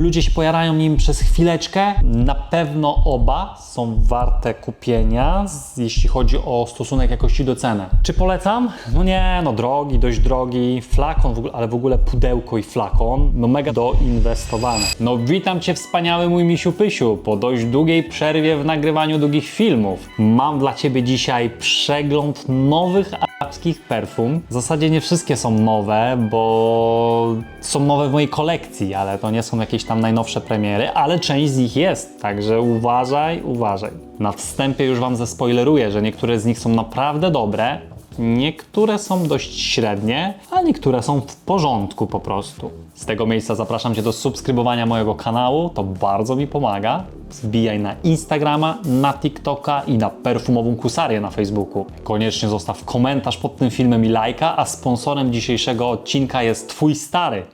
Ludzie się pojarają nim przez chwileczkę. Na pewno oba są warte kupienia, jeśli chodzi o stosunek jakości do ceny. Czy polecam? No nie, no drogi, dość drogi. Flakon, w ogóle, ale w ogóle pudełko i flakon, no mega doinwestowane. No witam Cię wspaniały mój misiu pysiu, po dość długiej przerwie w nagrywaniu długich filmów. Mam dla Ciebie dzisiaj przegląd nowych arabskich perfum. W zasadzie nie wszystkie są nowe, bo są nowe w mojej kolekcji, ale to nie są jakieś tam najnowsze premiery, ale część z nich jest, także uważaj, uważaj. Na wstępie już Wam zespoileruję, że niektóre z nich są naprawdę dobre, niektóre są dość średnie, a niektóre są w porządku po prostu. Z tego miejsca zapraszam Cię do subskrybowania mojego kanału, to bardzo mi pomaga. Wbijaj na Instagrama, na TikToka i na perfumową kusarię na Facebooku. Koniecznie zostaw komentarz pod tym filmem i lajka, a sponsorem dzisiejszego odcinka jest Twój stary.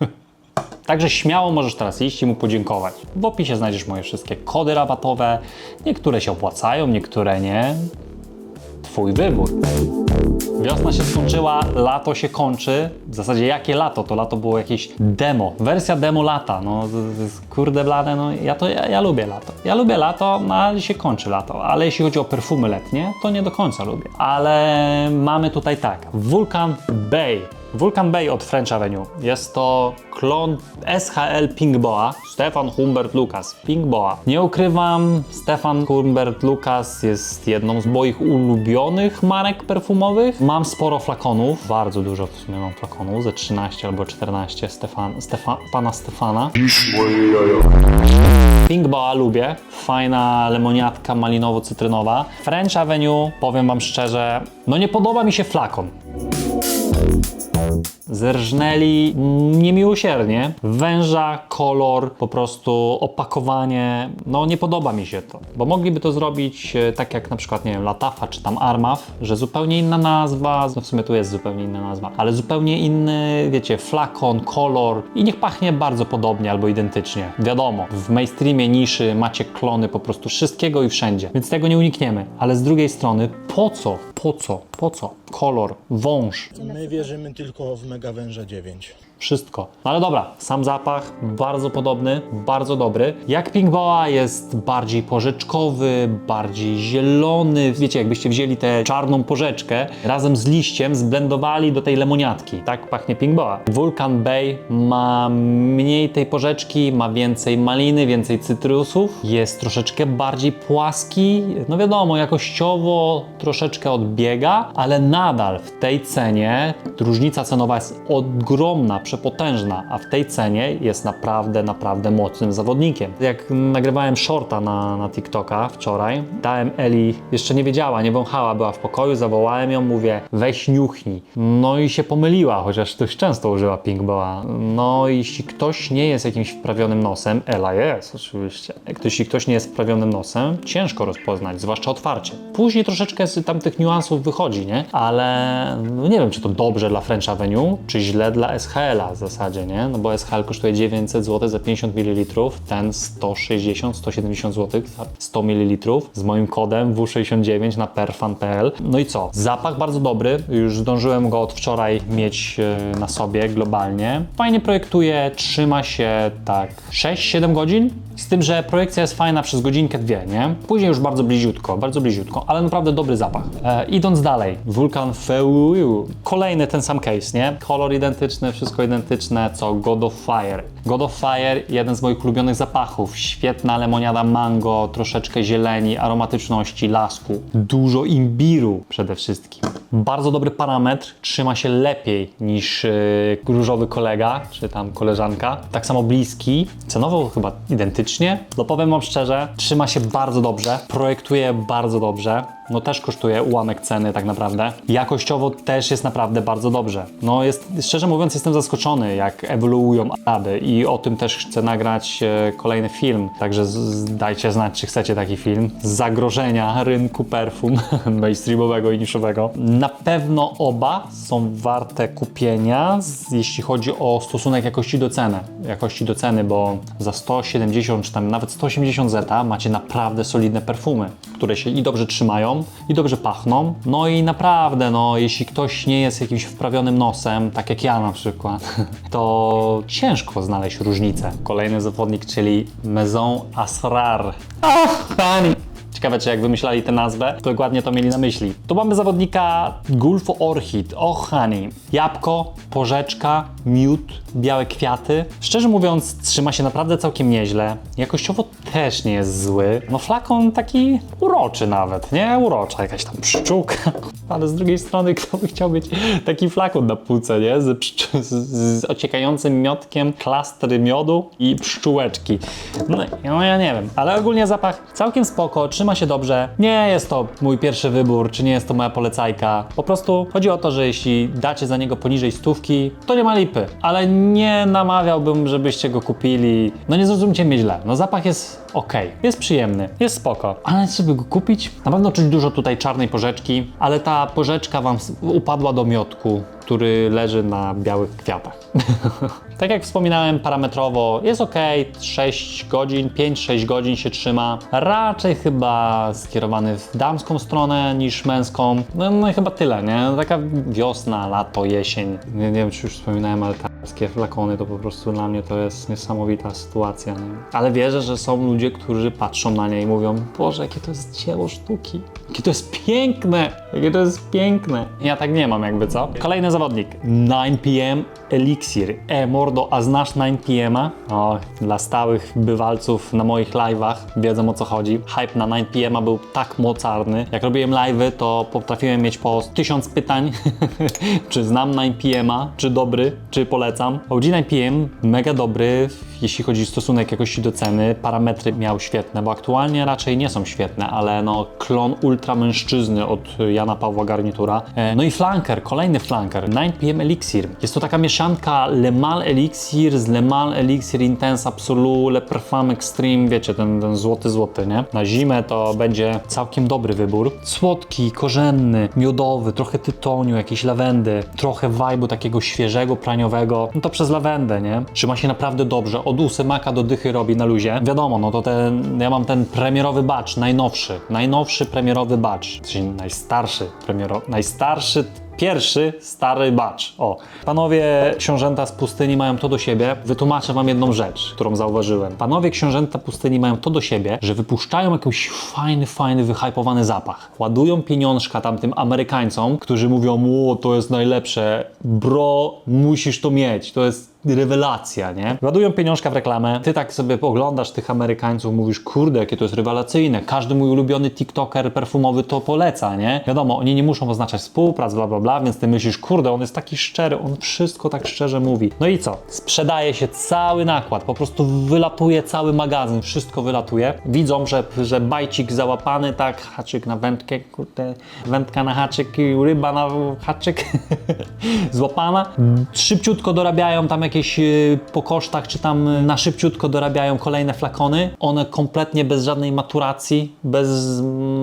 Także śmiało możesz teraz iść i mu podziękować. W opisie znajdziesz moje wszystkie kody rabatowe. Niektóre się opłacają, niektóre nie. Twój wybór. Wiosna się skończyła, lato się kończy. W zasadzie jakie lato? To lato było jakieś demo. Wersja demo lata. No kurde blade, no ja to ja, ja lubię lato. Ja lubię lato, no ale się kończy lato. Ale jeśli chodzi o perfumy letnie, to nie do końca lubię. Ale mamy tutaj tak. Vulcan Bay. Vulcan Bay od French Avenue. Jest to klon SHL Pink Boa. Stefan Humbert Lucas. Pink Boa. Nie ukrywam, Stefan Humbert Lucas jest jedną z moich ulubionych marek perfumowych. Mam sporo flakonów, bardzo dużo w sumie mam flakonów, ze 13 albo 14 Stefan, Stefan, pana Stefana. Pink Boa lubię. Fajna lemoniatka malinowo-cytrynowa. French Avenue, powiem Wam szczerze, no nie podoba mi się flakon. Zerżnęli niemiłosiernie. Węża, kolor, po prostu opakowanie. No nie podoba mi się to, bo mogliby to zrobić e, tak jak na przykład, nie wiem, Latafa czy tam Armaf, że zupełnie inna nazwa, no w sumie tu jest zupełnie inna nazwa, ale zupełnie inny, wiecie, flakon, kolor i niech pachnie bardzo podobnie albo identycznie. Wiadomo, w mainstreamie niszy macie klony po prostu wszystkiego i wszędzie, więc tego nie unikniemy, ale z drugiej strony, po co, po co, po co? Kolor, wąż, My wierzymy tylko w Mega Węża 9. wszystko. No ale dobra, sam zapach bardzo podobny, bardzo dobry. Jak Pink Boa jest bardziej porzeczkowy, bardziej zielony. Wiecie, jakbyście wzięli tę czarną porzeczkę razem z liściem, zblendowali do tej lemoniatki. Tak pachnie Pink Boa. Vulcan Bay ma mniej tej porzeczki, ma więcej maliny, więcej cytrusów. Jest troszeczkę bardziej płaski. No wiadomo, jakościowo troszeczkę odbiega, ale nadal w tej cenie różnica cenowa jest ogromna, przepotężna, a w tej cenie jest naprawdę, naprawdę mocnym zawodnikiem. Jak nagrywałem shorta na, na TikToka wczoraj, dałem Eli, jeszcze nie wiedziała, nie wąchała, była w pokoju, zawołałem ją, mówię, weź niuchnij. No i się pomyliła, chociaż dość często użyła Pink Boa. No i jeśli ktoś nie jest jakimś wprawionym nosem, Ela jest oczywiście, jeśli ktoś nie jest wprawionym nosem, ciężko rozpoznać, zwłaszcza otwarcie. Później troszeczkę z tamtych niuansów wychodzi, nie? Ale no nie wiem, czy to dobrze dla French Avenue, czy źle dla SHL-a w zasadzie, nie? No bo SHL kosztuje 900 zł za 50 ml, ten 160, 170 zł za 100 ml z moim kodem W69 na perfan.pl. No i co? Zapach bardzo dobry, już zdążyłem go od wczoraj mieć e, na sobie globalnie. Fajnie projektuje, trzyma się tak 6-7 godzin, z tym, że projekcja jest fajna przez godzinkę, dwie, nie? Później już bardzo bliziutko, bardzo bliziutko, ale naprawdę dobry zapach. E, idąc dalej, Vulcan Feu. Kolejny ten sam case, nie? Kolor identyczny, wszystko identyczne, co God of Fire. God of Fire, jeden z moich ulubionych zapachów. Świetna lemoniada mango, troszeczkę zieleni, aromatyczności, lasku. Dużo imbiru przede wszystkim. Bardzo dobry parametr, trzyma się lepiej niż yy, różowy kolega, czy tam koleżanka. Tak samo bliski, cenowo chyba identycznie. No powiem wam szczerze, trzyma się bardzo dobrze, projektuje bardzo dobrze. No też kosztuje ułamek ceny tak naprawdę. Jakościowo też jest naprawdę bardzo dobrze. No jest, szczerze mówiąc jestem zaskoczony jak ewoluują Araby i o tym też chcę nagrać e, kolejny film. Także dajcie znać, czy chcecie taki film. Zagrożenia rynku perfum mainstreamowego i niszowego. Na pewno oba są warte kupienia, jeśli chodzi o stosunek jakości do ceny. Jakości do ceny, bo za 170 czy tam nawet 180 zeta macie naprawdę solidne perfumy, które się i dobrze trzymają, i dobrze pachną. No i naprawdę, no, jeśli ktoś nie jest jakimś wprawionym nosem, tak jak ja na przykład, to ciężko znaleźć różnicę. Kolejny zawodnik, czyli Maison Asrar. Ach, honey. Ciekawe, czy jak wymyślali tę nazwę, to dokładnie to mieli na myśli. Tu mamy zawodnika Gulf Orchid, oh honey. Jabłko, porzeczka, miód, białe kwiaty. Szczerze mówiąc, trzyma się naprawdę całkiem nieźle. Jakościowo też nie jest zły. No flakon taki uroczy nawet, nie? Urocza, jakaś tam pszczółka. Ale z drugiej strony, kto by chciał mieć taki flakon na półce, nie? Z, z, z ociekającym miodkiem, klastry miodu i pszczółeczki. No, no ja nie wiem, ale ogólnie zapach całkiem spoko, trzyma się dobrze. Nie jest to mój pierwszy wybór, czy nie jest to moja polecajka. Po prostu chodzi o to, że jeśli dacie za niego poniżej stówki, to nie ma lipy. Ale nie namawiałbym, żebyście go kupili. No nie zrozumcie mnie źle. No zapach jest ok, jest przyjemny, jest spoko. Ale żeby go kupić, na pewno czuć dużo tutaj czarnej porzeczki, ale ta porzeczka wam upadła do miodku, który leży na białych kwiatach. tak jak wspominałem, parametrowo jest ok, 6 godzin, 5-6 godzin się trzyma. Raczej chyba skierowany w damską stronę niż męską. No, no i chyba tyle, nie? Taka wiosna, lato, jesień. Nie, nie wiem, czy już wspominałem, ale takie flakony to po prostu dla mnie to jest niesamowita sytuacja. Nie? Ale wierzę, że są ludzie, którzy patrzą na nie i mówią, Boże, jakie to jest dzieło sztuki. Jakie to jest piękne! Jakie to jest piękne! Ja tak nie mam jakby, co? Kolejny zawodnik. 9pm Elixir. E, mordo, a znasz 9pm-a? O, dla stałych bywalców na moich live'ach wiedzą o co chodzi. Hype na 9pm-a był tak mocarny. Jak robiłem live'y, to potrafiłem mieć po tysiąc pytań, czy znam 9pm-a, czy dobry, czy polecam. OG 9pm mega dobry, jeśli chodzi o stosunek jakości do ceny. Parametry miał świetne, bo aktualnie raczej nie są świetne, ale no klon ultra mężczyzny od Jana Pawła Garnitura. E, No i flanker, kolejny flanker, 9pm Elixir. Jest to taka mieszanka Le Mal Elixir z Le Mal Elixir Intense Absolu, Le Parfum Extreme, wiecie, ten, ten złoty złoty, nie? Na zimę to będzie całkiem dobry wybór. Słodki, korzenny, miodowy, trochę tytoniu, jakiejś lawendy, trochę vibe'u takiego świeżego, praniowego, no to przez lawendę, nie? Trzyma się naprawdę dobrze, od ósemaka do dychy robi na luzie. Wiadomo, no to ten, ja mam ten premierowy batch, najnowszy, najnowszy premierowy batch, czyli najstarszy premierowy, najstarszy Pierwszy stary batch. O, panowie książęta z pustyni mają to do siebie. Wytłumaczę wam jedną rzecz, którą zauważyłem. Panowie książęta pustyni mają to do siebie, że wypuszczają jakiś fajny, fajny, wyhypowany zapach. Ładują pieniążka tamtym Amerykańcom, którzy mówią, o, to jest najlepsze. Bro, musisz to mieć. To jest rewelacja, nie? Ładują pieniążka w reklamę, ty tak sobie oglądasz tych Amerykańców, mówisz, kurde, jakie to jest rewelacyjne, każdy mój ulubiony TikToker perfumowy to poleca, nie? Wiadomo, oni nie muszą oznaczać współprac, bla, bla, bla, więc ty myślisz, kurde, on jest taki szczery, on wszystko tak szczerze mówi. No i co? Sprzedaje się cały nakład, po prostu wylatuje cały magazyn, wszystko wylatuje. Widzą, że, że bajcik załapany, tak, haczyk na wędkę, kurde, wędka na haczyk, i ryba na haczyk, złapana. Szybciutko dorabiają tam jakieś y, po kosztach, czy tam y, na szybciutko dorabiają kolejne flakony. One kompletnie bez żadnej maturacji, bez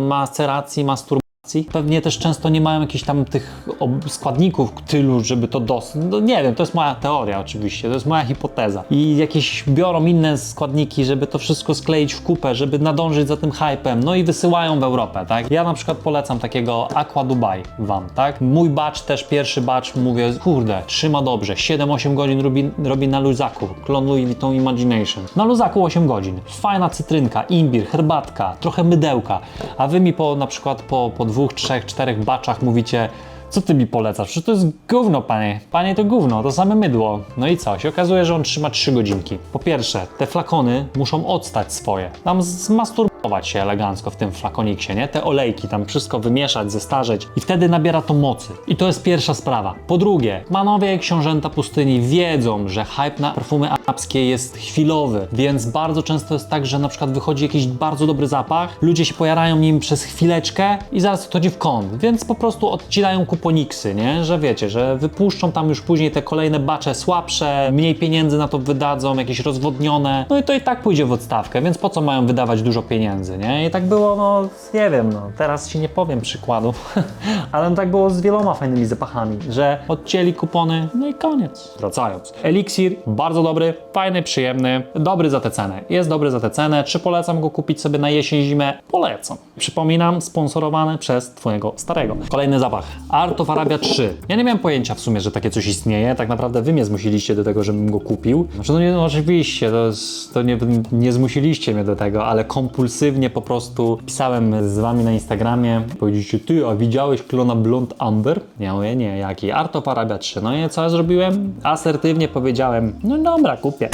maceracji, masturbacji. Pewnie też często nie mają jakichś tam tych składników tylu, żeby to dostać. No nie wiem, to jest moja teoria oczywiście, to jest moja hipoteza. I jakieś biorą inne składniki, żeby to wszystko skleić w kupę, żeby nadążyć za tym hypem, no i wysyłają w Europę, tak? Ja na przykład polecam takiego Aqua Dubai wam, tak? Mój batch, też pierwszy batch, mówię, kurde, trzyma dobrze, 7-8 godzin robi, robi na luzaku, klon Louis Vuitton Imagination. Na luzaku 8 godzin, fajna cytrynka, imbir, herbatka, trochę mydełka, a wy mi po na przykład po, po dwóch, trzech, czterech baczach mówicie, co ty mi polecasz? Przecież to jest gówno, panie. Panie, to gówno, to same mydło. No i co? Się okazuje, że on trzyma 3 godzinki. Po pierwsze, te flakony muszą odstać swoje. Tam zmasturbować się elegancko w tym flakoniksie, nie? Te olejki, tam wszystko wymieszać, zestarzeć i wtedy nabiera to mocy. I to jest pierwsza sprawa. Po drugie, panowie książęta pustyni wiedzą, że hype na perfumy arabskie jest chwilowy, więc bardzo często jest tak, że na przykład wychodzi jakiś bardzo dobry zapach, ludzie się pojarają nim przez chwileczkę i zaraz odchodzi w kąt, więc po prostu odcinają kuponiksy, nie? Że wiecie, że wypuszczą tam już później te kolejne bacze słabsze, mniej pieniędzy na to wydadzą, jakieś rozwodnione, no i to i tak pójdzie w odstawkę, więc po co mają wydawać dużo pieniędzy? Pieniędzy, nie? I tak było, no nie wiem, no teraz ci nie powiem przykładu, ale no tak było z wieloma fajnymi zapachami, że odcięli kupony, no i koniec. Wracając. Eliksir, bardzo dobry, fajny, przyjemny, dobry za tę cenę. Jest dobry za tę cenę. Czy polecam go kupić sobie na jesień, zimę? Polecam. Przypominam, sponsorowany przez twojego starego. Kolejny zapach. Art of Arabia 3. Ja nie miałem pojęcia w sumie, że takie coś istnieje. Tak naprawdę wy mnie zmusiliście do tego, żebym go kupił. Znaczy, no nie, no oczywiście, to, jest, to nie, nie zmusiliście mnie do tego, ale kompulsywnie po prostu pisałem z wami na Instagramie. Powiedzieliście, ty, a widziałeś klona Blond Amber? Ja mówię, nie, jaki? Art of Arabia 3. No i co ja zrobiłem? Asertywnie powiedziałem, no dobra, kupię.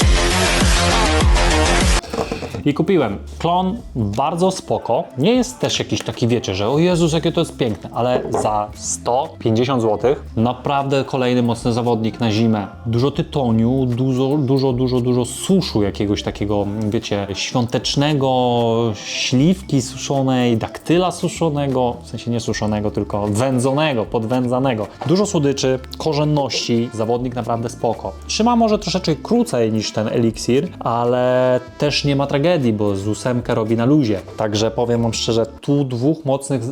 I kupiłem. Klon bardzo spoko. Nie jest też jakiś taki, wiecie, że o Jezus, jakie to jest piękne, ale za 150 zł naprawdę kolejny mocny zawodnik na zimę. Dużo tytoniu, dużo, dużo, dużo, dużo suszu jakiegoś takiego, wiecie, świątecznego, śliwki suszonej, daktyla suszonego, w sensie nie suszonego, tylko wędzonego, podwędzanego. Dużo słodyczy, korzenności, zawodnik naprawdę spoko. Trzyma może troszeczkę krócej niż ten eliksir, ale też nie ma tragedii, bo z ósemkę robi na luzie. Także powiem wam szczerze, tu dwóch mocnych,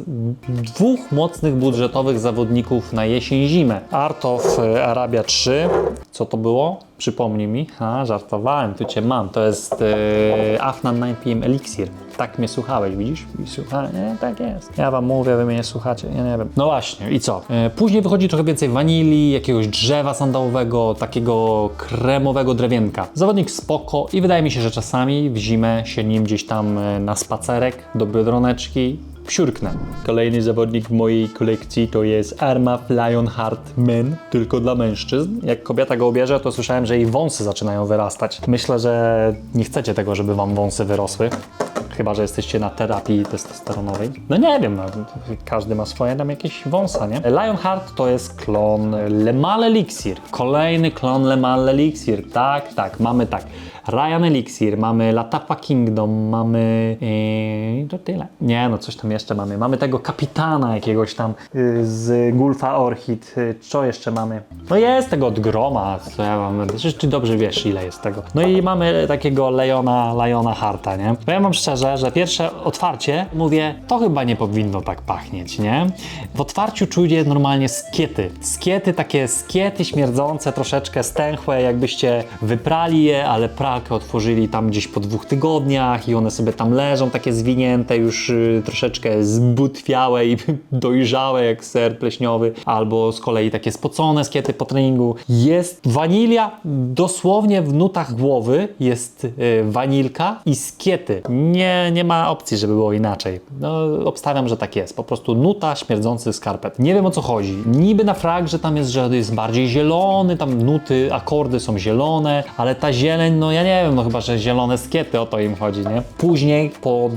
dwóch mocnych budżetowych zawodników na jesień-zimę. Art of e, Arabia 3, co to było? Przypomnij mi. A, żartowałem, tu cię mam. To jest e, Afnan 9PM Elixir. Tak mnie słuchałeś, widzisz? I Słucha... Nie, tak jest. Ja wam mówię, wy mnie nie słuchacie, ja nie wiem. No właśnie, i co? E, później wychodzi trochę więcej wanilii, jakiegoś drzewa sandałowego, takiego kremowego drewienka. Zawodnik spoko i wydaje mi się, że czasami w zimę się nim gdzieś tam e, na spacerek do Biedroneczki Psiurknę. Kolejny zawodnik w mojej kolekcji to jest Arma Lionheart Men, tylko dla mężczyzn. Jak kobieta go ubierze, to słyszałem, że jej wąsy zaczynają wyrastać. Myślę, że nie chcecie tego, żeby wam wąsy wyrosły. Chyba, że jesteście na terapii testosteronowej. No nie wiem, no, każdy ma swoje tam jakieś wąsa, nie? Lionheart to jest klon Le Male Elixir. Kolejny klon Le Male Elixir. Tak, tak, mamy tak. Ryan Elixir, mamy Latafa Kingdom, mamy... Yy, to tyle. Nie, no coś tam jeszcze mamy. Mamy tego kapitana jakiegoś tam yy, z Gulfa Orchid. Yy, co jeszcze mamy? No jest tego od Groma, co ja mam... Ty dobrze wiesz, ile jest tego. No i mamy takiego Leona, Liona Harta, nie? Powiem wam szczerze, że pierwsze otwarcie mówię, to chyba nie powinno tak pachnieć, nie? W otwarciu czuje normalnie skiety. Skiety, takie skiety śmierdzące, troszeczkę stęchłe, jakbyście wyprali je, ale pralkę otworzyli tam gdzieś po dwóch tygodniach i one sobie tam leżą takie zwinięte, już y, troszeczkę zbutwiałe i dojrzałe jak ser pleśniowy, albo z kolei takie spocone skiety po treningu. Jest wanilia, dosłownie w nutach głowy jest y, wanilka i skiety. Nie, nie ma opcji, żeby było inaczej. No, obstawiam, że tak jest. Po prostu nuta śmierdzący skarpet. Nie wiem o co chodzi. Niby na frag, że tam jest, że jest bardziej zielony, tam nuty, akordy są zielone, ale ta zieleń, no ja nie wiem, no chyba, że zielone skiety, o to im chodzi, nie? Później po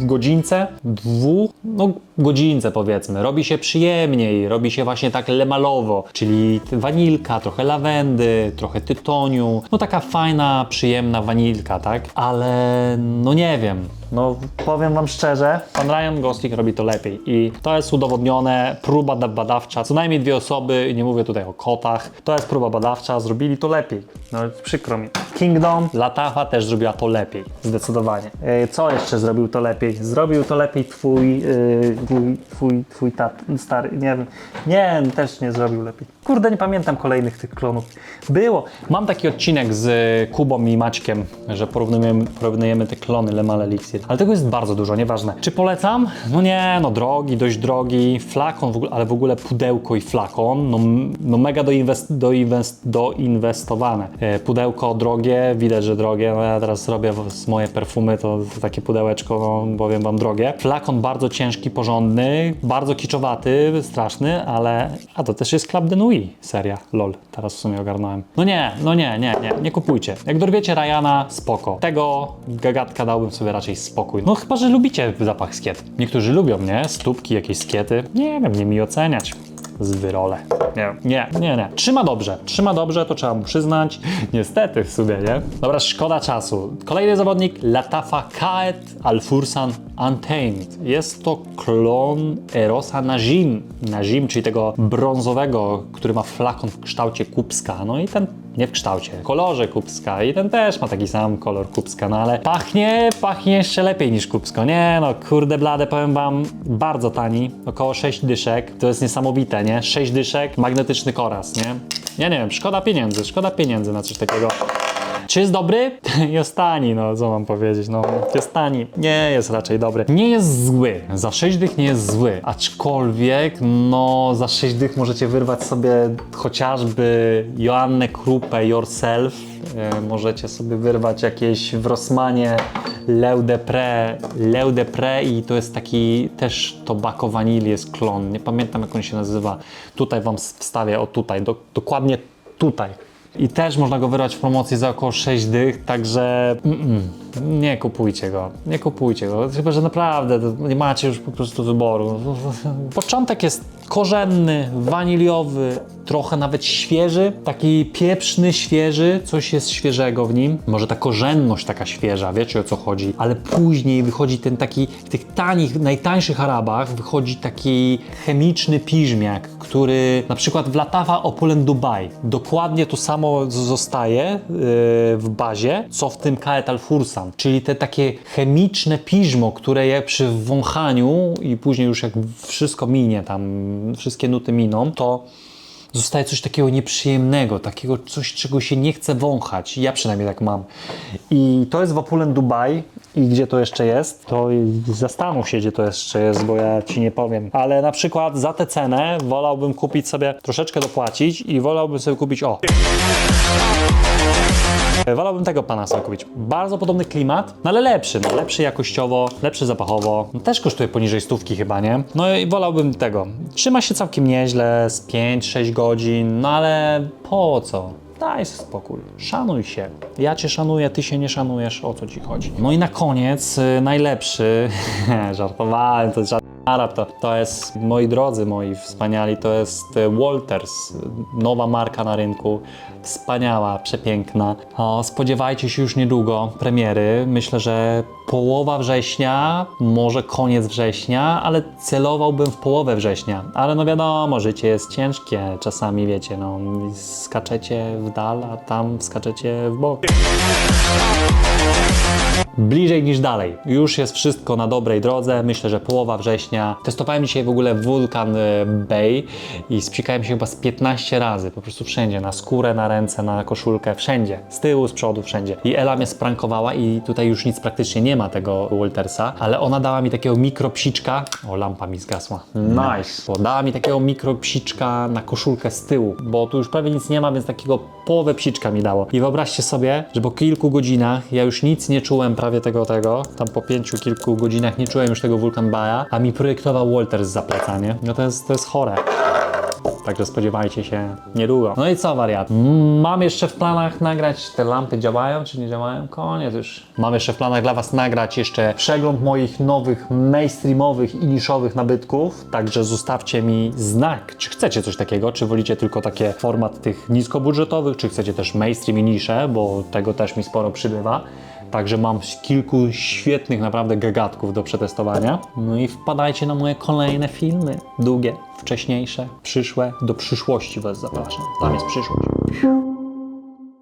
godzince, dwóch, no godzince powiedzmy, robi się przyjemniej, robi się właśnie tak lemalowo, czyli wanilka, trochę lawendy, trochę tytoniu, no taka fajna, przyjemna wanilka, tak? Ale no nie wiem, no powiem wam szczerze, pan Ryan Gosling robi to lepiej i to jest udowodnione, próba da- badawcza, co najmniej dwie osoby, nie mówię tutaj o kotach, to jest próba badawcza, zrobili to lepiej, no przykro mi. Kingdom, Latafa też zrobiła to lepiej, zdecydowanie. E, Co jeszcze zrobił to lepiej? Zrobił to lepiej twój, yy, twój, twój, twój tat, stary, nie wiem, nie, też nie zrobił lepiej. Kurde, nie pamiętam kolejnych tych klonów. Było. Mam taki odcinek z Kubą i Maćkiem, że porównujemy, porównujemy te klony Lemal Elixir. Ale tego jest bardzo dużo, nieważne. Czy polecam? No nie, no drogi, dość drogi. Flakon, w ogóle, ale w ogóle pudełko i flakon, no, no mega doinwest, doinwest, doinwestowane. E, pudełko drogie, widać, że drogie. No ja teraz robię w- moje perfumy, to takie pudełeczko, no, powiem wam drogie. Flakon bardzo ciężki, porządny, bardzo kiczowaty, straszny, ale... A to też jest Club de Nuit seria, lol, teraz w sumie ogarnąłem. No nie, no nie, nie, nie, nie kupujcie. Jak dorwiecie Ryana, spoko. Tego gagatka dałbym sobie raczej spokój. No chyba, że lubicie zapach skiet. Niektórzy lubią, nie? Stópki, jakieś skiety. Nie wiem, nie mi oceniać. Z wyrole. Nie, nie, nie, nie. Trzyma dobrze, trzyma dobrze, to trzeba mu przyznać. Niestety w sumie, nie? Dobra, szkoda czasu. Kolejny zawodnik, Latafa Kaet Al-Fursan Untamed. Jest to klon Erosa Najim. Najim, czyli tego brązowego, który ma flakon w kształcie kubska. No i ten nie w kształcie, kolorze kubska i ten też ma taki sam kolor kubska, no ale pachnie, pachnie jeszcze lepiej niż kubsko. Nie no, kurde blade, powiem wam, bardzo tani, około 6 dyszek, to jest niesamowite, nie? 6 dyszek, magnetyczny koraz, nie? Ja nie wiem, szkoda pieniędzy, szkoda pieniędzy na coś takiego. Czy jest dobry? Jest tani, no co mam powiedzieć, no jest tani. Nie jest raczej dobry. Nie jest zły. Za 6 dych nie jest zły. Aczkolwiek, no za 6 dych możecie wyrwać sobie chociażby Joannę Krupę Yourself. E, możecie sobie wyrwać jakieś w Rossmanie Leu de Pre, Leu i to jest taki też tobacco vanilli jest klon. Nie pamiętam jak on się nazywa. Tutaj wam wstawię, o tutaj, do, dokładnie tutaj. I też można go wyrwać w promocji za około 6 dych, także mm, mm, nie kupujcie go, nie kupujcie go, chyba że naprawdę nie macie już po prostu wyboru. Początek jest korzenny, waniliowy, trochę nawet świeży, taki pieprzny, świeży, coś jest świeżego w nim. Może ta korzenność taka świeża, wiecie o co chodzi, ale później wychodzi ten taki, w tych tanich, najtańszych Arabach wychodzi taki chemiczny piżmiak, który na przykład w Latafa Opulent Dubai dokładnie to samo zostaje yy, w bazie, co w tym Kaet Al Fursan, czyli te takie chemiczne piżmo, które je przy wąchaniu i później już jak wszystko minie, tam wszystkie nuty miną, to zostaje coś takiego nieprzyjemnego, takiego coś, czego się nie chce wąchać. Ja przynajmniej tak mam. I to jest w Opulent Dubai. I gdzie to jeszcze jest? To zastanów się, gdzie to jeszcze jest, bo ja ci nie powiem. Ale na przykład za tę cenę wolałbym kupić sobie, troszeczkę dopłacić i wolałbym sobie kupić, o, Wolałbym tego pana sobie kupić. Bardzo podobny klimat, no ale lepszy, no lepszy jakościowo, lepszy zapachowo. No, też kosztuje poniżej stówki chyba, nie? No i wolałbym tego. Trzyma się całkiem nieźle, z 5-6 godzin, no ale po co? Daj spokój, szanuj się. Ja cię szanuję, ty się nie szanujesz, o co ci chodzi. No i na koniec, y, najlepszy, żartowałem, to żart Arab to, to jest, moi drodzy, moi wspaniali, to jest e, Walters, nowa marka na rynku, wspaniała, przepiękna. O, spodziewajcie się już niedługo premiery, myślę, że połowa września, może koniec września, ale celowałbym w połowę września. Ale no wiadomo, życie jest ciężkie, czasami wiecie, no skaczecie w dal, a tam skaczecie w bok bliżej niż dalej. Już jest wszystko na dobrej drodze. Myślę, że połowa września. Testowałem dzisiaj w ogóle Vulcan y, Bay i spsikałem się chyba z 15 razy. Po prostu wszędzie. Na skórę, na ręce, na koszulkę. Wszędzie. Z tyłu, z przodu, wszędzie. I Ela mnie sprankowała i tutaj już nic praktycznie nie ma tego Waltersa, ale ona dała mi takiego mikropsiczka. O, lampa mi zgasła. Nice. Bo dała mi takiego mikropsiczka na koszulkę z tyłu, bo tu już prawie nic nie ma, więc takiego połowę psiczka mi dało. I wyobraźcie sobie, że po kilku godzinach ja już nic nie czułem tego, tego. Tam po pięciu, kilku godzinach nie czułem już tego Vulcan Baya, a mi projektował Walters za plecanie. No to jest, to jest chore. Także spodziewajcie się niedługo. No i co, wariat? Mm, Mam jeszcze w planach nagrać, te lampy działają czy nie działają? Koniec już. Mam jeszcze w planach dla Was nagrać jeszcze przegląd moich nowych mainstreamowych i niszowych nabytków. Także zostawcie mi znak, czy chcecie coś takiego, czy wolicie tylko takie format tych niskobudżetowych, czy chcecie też mainstream i nisze, bo tego też mi sporo przybywa. Także mam kilku świetnych naprawdę gagatków do przetestowania. No i wpadajcie na moje kolejne filmy. Długie, wcześniejsze, przyszłe. Do przyszłości Was zapraszam. Tam jest przyszłość.